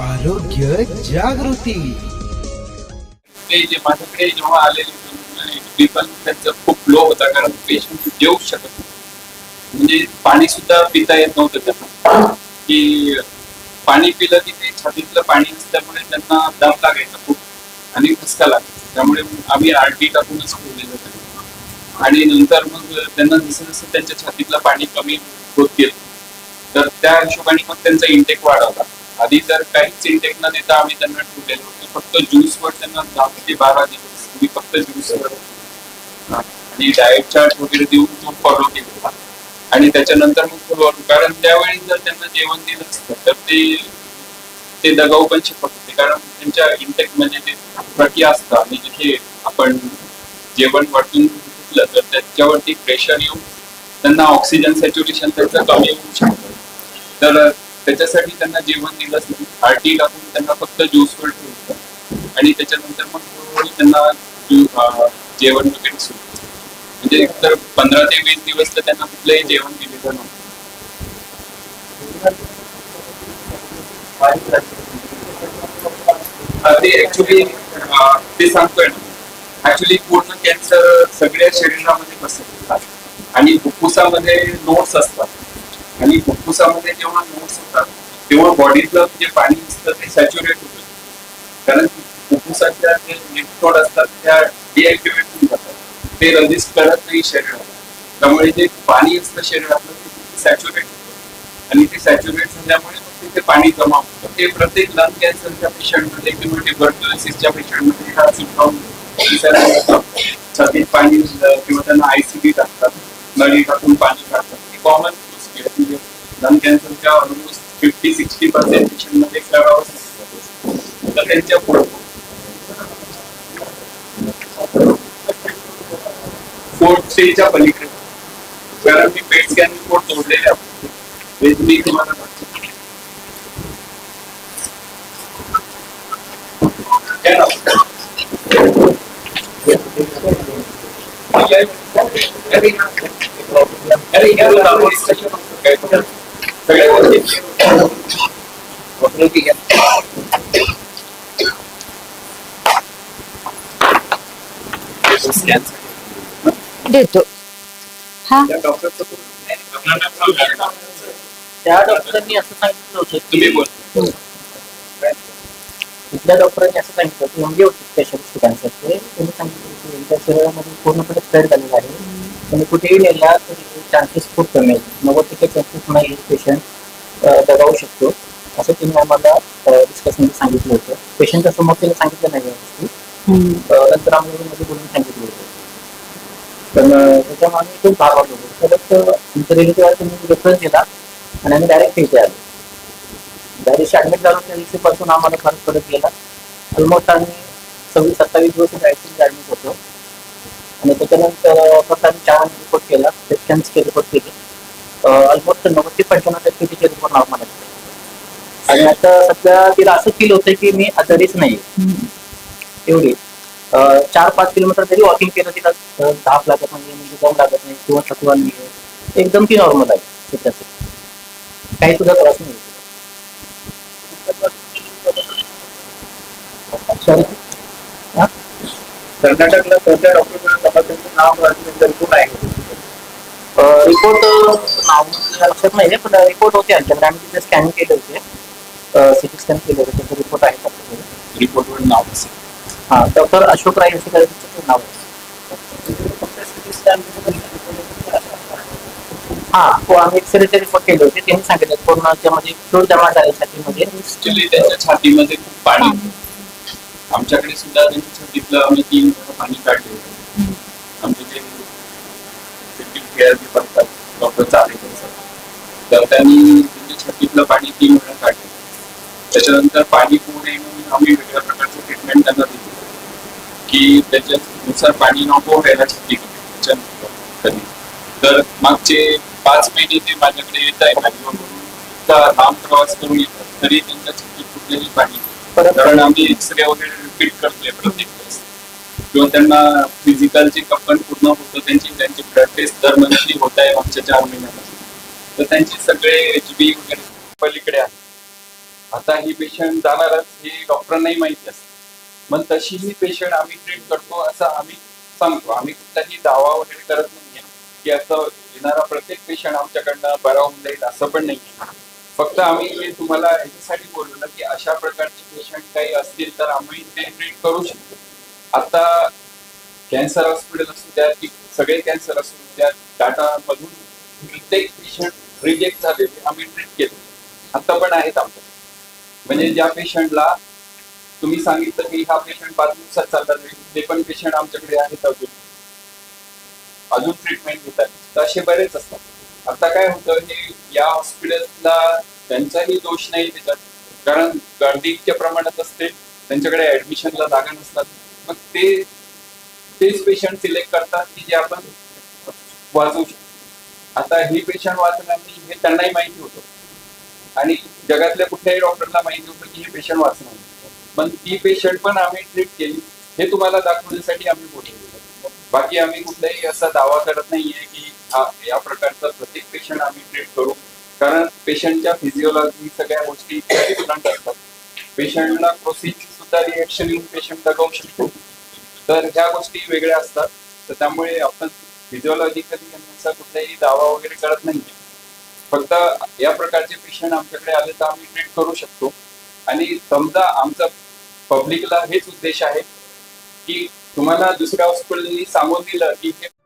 आरोग्य जागृती. ते जे माझ्याकडे जेव्हा आलेले बी पण त्यांचा खूप लो होता कारण पेशंट जेऊ शकत म्हणजे पाणी सुद्धा पिता येत नव्हतं त्यांना. की पाणी पिलं की ते छातीतलं पाणी असल्यामुळे त्यांना दम लागायचा खूप आणि ठसका लागायचा. त्यामुळे आम्ही आरटी टाकूनच ठेवलेलं त्यांना. आणि नंतर मग त्यांना जसं जसं त्यांच्या छातीतलं पाणी कमी होत गेलं तर त्या हिशोबाने मग त्यांचा इंटेक वाढवला. आधी तर काहीच इंटेक न देता आम्ही त्यांना ठेवलेलं होतं. फक्त ज्यूसवर त्यांना दहा ते बारा दिवस. मी फक्त ज्यूसवर आणि डाएट चार्ट वगैरे देऊन तो फॉलो केलेला आणि त्याच्यानंतर मग फॉलो कारण त्यावेळी जर त्यांना जेवण दिलं असतं तर ते ते दगाऊ पण शिकत होते कारण त्यांच्या इंटेक म्हणजे ते प्रक्रिया असतं. आणि जिथे आपण जेवण वाटून घेतलं तर त्याच्यावरती प्रेशर येऊन त्यांना ऑक्सिजन सॅच्युरेशन त्याचं कमी होऊ शकतं. तर त्याच्यासाठी त्यांना जेवण दिलंच नाही आरटी टाकून त्यांना फक्त ज्यूसवर ठेवलं. आणि त्याच्यानंतर मग हळूहळू त्यांना जेवण वगैरे सुरू म्हणजे तर पंधरा ते वीस दिवस तर त्यांना कुठलंही जेवण दिलेलं नव्हतं. ते ऍक्च्युली ते सांगतोय ना. ऍक्च्युली पूर्ण कॅन्सर सगळ्या शरीरामध्ये पसरतात आणि फुफ्फुसामध्ये नोट्स असतात. आणि फुफ्फुसामध्ये जेव्हा नोट्स होतात तेव्हा बॉडीतलं जे पाणी असतं ते सॅच्युरेट होतं. कारण फुफ्फुसाच्या जे लिफ्टोड असतात त्या डिॲक्टिवेट होऊन जातात. ते रजिस्ट करत नाही शरीराला. त्यामुळे जे पाणी असतं शरीरातलं ते सॅच्युरेट होतं. आणि ते सॅच्युरेट झाल्यामुळे तिथे पाणी जमा होतं. ते प्रत्येक लंग कॅन्सरच्या पेशंटमध्ये किंवा ट्युबरक्युलोसिसच्या पेशंटमध्ये हा सिम्टॉम दिसायला छातीत पाणी किंवा त्यांना आयसीडी टाकतात. नळी टाकून पाणी लंग कॅन्सरच्या ऑलमोस्ट फिफ्टी सिक्स्टी पर्सेंट पेशंटमध्ये लागतं तर त्यांच्या फोर्थ स्टेजच्या पलीकडे कारण मी पेट स्कॅन रिपोर्ट तोडलेले आहे हे मी तुम्हाला दाखवतो. या. अरे, अरे, या देतो. हा? त्या डॉक्टरचं पूर्ण- त्या डॉक्टरांनी असं सांगितलं होतं तुम्ही की बोल. तिथल्या डॉक्टरांनी असं सांगितलं की म्हणजे होते स्पेशलिस्ट कॅन्सरचे त्यांनी सांगितलं की त्यांच्या शरीरामध्ये पूर्णपणे स्प्रेड झालेला आहे. तुम्ही कुठेही नेला तर चान्सेस खूप कमी आहेत. नव्वद टक्के चान्सेस नाही पेशंट दगावू शकतो असं त्यांनी आम्हाला डिस्कशनमध्ये सांगितलं होतं. पेशंटच्या समोर त्याला सांगितलं नाही नंतर आम्हाला मध्ये बोलून सांगितलं होतं. पण त्याच्यामुळे आम्ही खूप भाग वाटलो परत आमच्या रिलेटिव्ह आहे त्यांनी रेफरन्स दिला आणि आम्ही डायरेक्ट इथे आलो. ज्या दिवशी ऍडमिट झालो त्या दिवशीपासून आम्हाला फरक पडत गेला. ऑलमोस्ट आम्ही सव्वीस सत्तावीस दिवस आयसीयू ऍडमिट होतो. आणि त्याच्यानंतर फक्त आम्ही चार रिपोर्ट केला. रिपोर्ट केले. ऑलमोस्ट नव्वद ते पंच्याण्णव टक्के तिचे रिपोर्ट नॉर्मल आहेत. आणि आता सध्या तिला असं फील होतं की मी आजारीच नाही एवढी. चार पाच किलोमीटर जरी वॉकिंग केलं तिला. धाप लागत नाही म्हणजे दम लागत नाही किंवा थकवा नाही एकदम ती नॉर्मल आहे सध्याचं. काही सुद्धा त्रास नाही. कर्नाटकला कोणत्या तपासण्याचं नाव रिपोर्ट आहे? रिपोर्ट नाव लक्षात नाही पण रिपोर्ट होते आमच्याकडे. आम्ही तिथे स्कॅन केले होते. सिटी स्कॅन केले होते त्याचे रिपोर्ट आहेत आपल्याकडे रिपोर्टवर नाव असेल. हा डॉक्टर अशोक राय असे काही त्याचं नाव आहे. हा तो आम्ही एक्सरेचे रिपोर्ट केले होते. त्यांनी सांगितलं त्यामध्ये फ्लूड जमा झाल्यासाठी मध्ये ऍक्च्युली त्यांच्या छातीमध्ये खूप पाणी. आमच्याकडे सुद्धा त्यांच्या छातीतलं आम्ही तीन पाणी काढले होते. आमचे जे एक्झिक्युटिव्ह केअर जे करतात डॉक्टर सर तर त्यांनी त्यांच्या छातीतलं पाणी तीन वेळा काढले. त्याच्यानंतर पाणी पुढे येऊन आम्ही वेगळ्या प्रकारचं ट्रीटमेंट त्यांना दिली. की त्याच्यानुसार पाणी नको व्हायला त्याच्यानंतर कधी. तर मागचे पाच महिने ते माझ्याकडे येत आहे इतका लांब प्रवास करून येतात. तरी त्यांच्या छातीत कुठलेही पाणी कारण आम्ही एक्सरे वगैरे रिपीट करतोय प्रत्येक वेळेस. किंवा त्यांना फिजिकल जे कपन पूर्ण होतं त्यांची त्यांची ब्लड टेस्ट दर मंथली होत आहे मागच्या चार महिन्यापासून तर त्यांचे सगळे एच बी वगैरे पलीकडे आहे आता ही पेशंट जाणारच हे डॉक्टरांनाही माहिती असतं. मग तशी ही पेशंट आम्ही ट्रीट करतो असं आम्ही सांगतो. आम्ही कुठलाही दावा वगैरे करत नाहीये. की असं येणारा प्रत्येक पेशंट आमच्याकडनं बरा होऊन जाईल असं पण नाही फक्त आम्ही हे तुम्हाला याच्यासाठी ना की अशा प्रकारचे पेशंट काही असतील तर आम्ही ते ट्रीट करू शकतो. आता कॅन्सर हॉस्पिटल असू द्या की सगळे कॅन्सर असू द्या टाटामधून प्रत्येक पेशंट रिजेक्ट झालेले आम्ही ट्रीट केले. आता पण आहेत आमच्या म्हणजे ज्या पेशंटला तुम्ही सांगितलं की हा पेशंट पाच दिवसात चालला जाईल ते पण पेशंट आमच्याकडे आहेत अजून. अजून ट्रीटमेंट घेतात तर असे बरेच असतात. आता काय होतं हे या हॉस्पिटलला त्यांचाही दोष नाही त्याच्यात. कारण गर्दी इतक्या प्रमाणात असते त्यांच्याकडे ऍडमिशनला जागा नसतात. मग ते तेच पेशंट सिलेक्ट करतात की जे आपण वाचवू शकतो. आता हे पेशंट वाचणार नाही हे त्यांनाही माहिती होतं. आणि जगातल्या कुठल्याही डॉक्टरला माहिती होतं की हे पेशंट वाचणार. पण ती पेशंट पण आम्ही ट्रीट केली. हे तुम्हाला दाखवण्यासाठी आम्ही बोलतो बाकी आम्ही कुठलाही असा दावा करत नाहीये की या प्रकारचा प्रत्येक पेशंट आम्ही ट्रीट करू. कारण पेशंटच्या फिजिओलॉजी सगळ्या गोष्टी डिफरंट असतात पेशंटला प्रोसिजर सुद्धा रिएक्शन येऊन पेशंट दगावू शकतो. तर ह्या गोष्टी वेगळ्या असतात. तर त्यामुळे आपण फिजिओलॉजिकली यांचा कुठलाही दावा वगैरे करत नाही फक्त या प्रकारचे पेशंट आमच्याकडे आले तर आम्ही ट्रीट करू शकतो. आणि समजा आमचा पब्लिकला हेच उद्देश आहे की तुम्हाला दुसऱ्या हॉस्पिटलनी सांगून दिलं की हे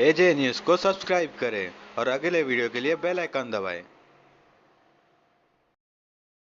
एजे न्यूज़ को सब्सक्राइब करें और अगले वीडियो के लिए बेल आइकन दबाएं।